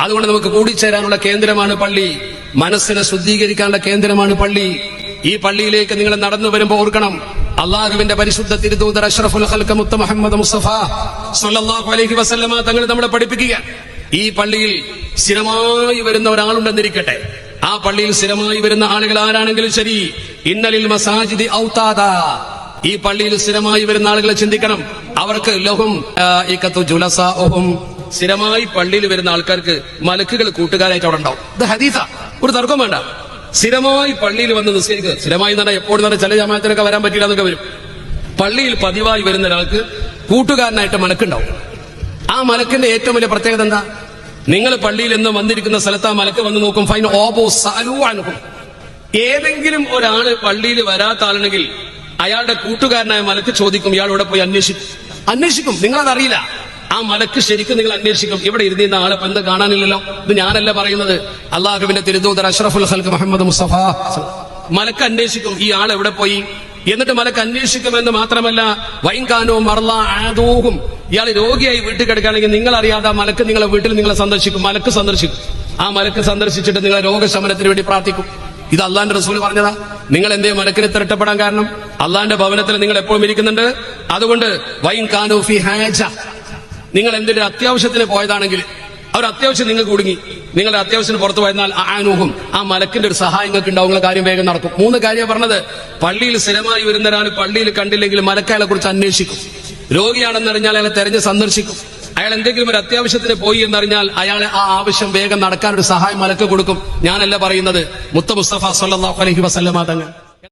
അതുകൊണ്ട് നമുക്ക് കൂടിച്ചേരാനുള്ള കേന്ദ്രമാണ് പള്ളി. മനസ്സിനെ ശുദ്ധീകരിക്കാനുള്ള കേന്ദ്രമാണ് പള്ളി. ഈ പള്ളിയിലേക്ക് നിങ്ങൾ നടന്നു വരുമ്പോൾ ഓർക്കണം. അള്ളാഹുവിന്റെ പരിശുദ്ധ തിരുദൂതർ അഷ്റഫുൽ ഹൽക്ക മുത്ത മുഹമ്മദ് മുസ്തഫ സല്ലല്ലാഹു അലൈഹി വസല്ലമ തങ്ങൾ നമ്മളെ പഠിപ്പിക്കുക. ഈ പള്ളിയിൽ സ്ഥിരമായി വരുന്ന ഒരാളുണ്ടെന്നിരിക്കട്ടെ. ആ പള്ളിയിൽ സ്ഥിരമായി വരുന്ന ആളുകൾ ആരാണെങ്കിലും ശരി. ഇന്നലിൽ മസാജിദി ഔതാദ. ഈ പള്ളിയിൽ സ്ഥിരമായി വരുന്ന ആളുകളെ ചിന്തിക്കണം. അവർക്ക് ലഹും സ്ഥിരമായി പള്ളിയിൽ വരുന്ന ആൾക്കാർക്ക് മലക്കുകൾ കൂട്ടുകാരായിട്ട് അവിടെ ഉണ്ടാവും. ഇത് ഹദീസ. ഒരു തർക്കം വേണ്ട. സ്ഥിരമായി പള്ളിയിൽ വന്ന് നിസ്കരിക്കുക. സ്ഥിരമായി പറഞ്ഞാൽ എപ്പോഴും നട ചില ജമാത്തിനൊക്കെ വരാൻ പറ്റില്ല എന്നൊക്കെ വരും. പള്ളിയിൽ പതിവായി വരുന്ന ഒരാൾക്ക് കൂട്ടുകാരനായിട്ട് മലക്കുണ്ടാവും. ആ മലക്കിന്റെ ഏറ്റവും വലിയ പ്രത്യേകത എന്താ? നിങ്ങൾ പള്ളിയിൽ എന്ന് വന്നിരിക്കുന്ന സ്ഥലത്ത് ആ മലക്ക് വന്ന് നോക്കും ഫൈൻ ഓബോ സാലു ഏതെങ്കിലും ഒരാൾ പള്ളിയിൽ വരാത്ത ആളുണ്ടെങ്കിൽ അയാളുടെ കൂട്ടുകാരനായ മലക്ക് ചോദിക്കും ഇയാൾ ഇവിടെ പോയി? അന്വേഷിക്കും. അന്വേഷിക്കും. നിങ്ങളതറിയില്ല ആ മലക്ക് ശരിക്കും നിങ്ങൾ അന്വേഷിക്കും. ഇവിടെ ഇരുന്നിരുന്ന ആളെ ഇപ്പൊ കാണാനില്ലല്ലോ? ഇത് ഞാനല്ല പറയുന്നത്. അള്ളാഹുവിന്റെ തിരുദൂതർ അഷ്റഫുൽ ഹൽക്ക് മുഹമ്മദ് മുസ്തഫ. മലക്ക് അന്വേഷിക്കും. ഈ ആൾ എവിടെ പോയി? എന്നിട്ട് മലക്ക് അന്വേഷിക്കുമെന്ന് മാത്രമല്ല വൈകാനോ മറല ആദോഹും. ഇയാൾ രോഗിയായി വീട്ടിൽ കിടക്കുകയാണെങ്കിൽ നിങ്ങൾ അറിയാതെ മലക്ക് നിങ്ങളെ വീട്ടിൽ നിങ്ങളെ സന്ദർശിക്കും. മലക്ക് സന്ദർശിക്കും. ആ മലക്ക് സന്ദർശിച്ചിട്ട് നിങ്ങളെ രോഗശമനത്തിന് വേണ്ടി പ്രാർത്ഥിക്കും. ഇത് അള്ളാന്റെ റസൂൽ പറഞ്ഞതാ. നിങ്ങൾ എന്തേ മലക്കിന് തിരട്ടപ്പെടാൻ കാരണം? അള്ളാന്റെ ഭവനത്തിൽ നിങ്ങൾ എപ്പോഴും ഇരിക്കുന്നുണ്ട്. അതുകൊണ്ട് വൈൻ കാനോ ഫി ഹാജ. നിങ്ങൾ എന്തിന്റെ അത്യാവശ്യത്തിന് പോയതാണെങ്കിൽ അവർ അത്യാവശ്യം നിങ്ങൾ കുടുങ്ങി. നിങ്ങളുടെ അത്യാവശ്യത്തിന് പുറത്തു പോയതിനാൽ ആനൂഹും ആ മലക്കിന്റെ ഒരു സഹായം നിങ്ങൾക്ക് ഉണ്ടാവും നിങ്ങളെ കാര്യം വേഗം നടക്കും. മൂന്ന് കാര്യം പറഞ്ഞത്. പള്ളിയിൽ സ്ഥിരമായി വരുന്ന ഒരാൾ പള്ളിയിൽ കണ്ടില്ലെങ്കിൽ മലക്കയാളെ കുറിച്ച് അന്വേഷിക്കും. രോഗിയാണെന്നറിഞ്ഞാൽ അയാളെ തെരഞ്ഞ് സന്ദർശിക്കും. അയാൾ എന്തെങ്കിലും ഒരു അത്യാവശ്യത്തിന് പോയി എന്നറിഞ്ഞാൽ അയാളെ ആ ആവശ്യം വേഗം നടക്കാൻ ഒരു സഹായം മലക്ക് കൊടുക്കും. ഞാനല്ല പറയുന്നത്. മുത്ത മുസ്തഫ സല്ലല്ലാഹു അലഹി വസല്ലമാ തങ്ങൾ.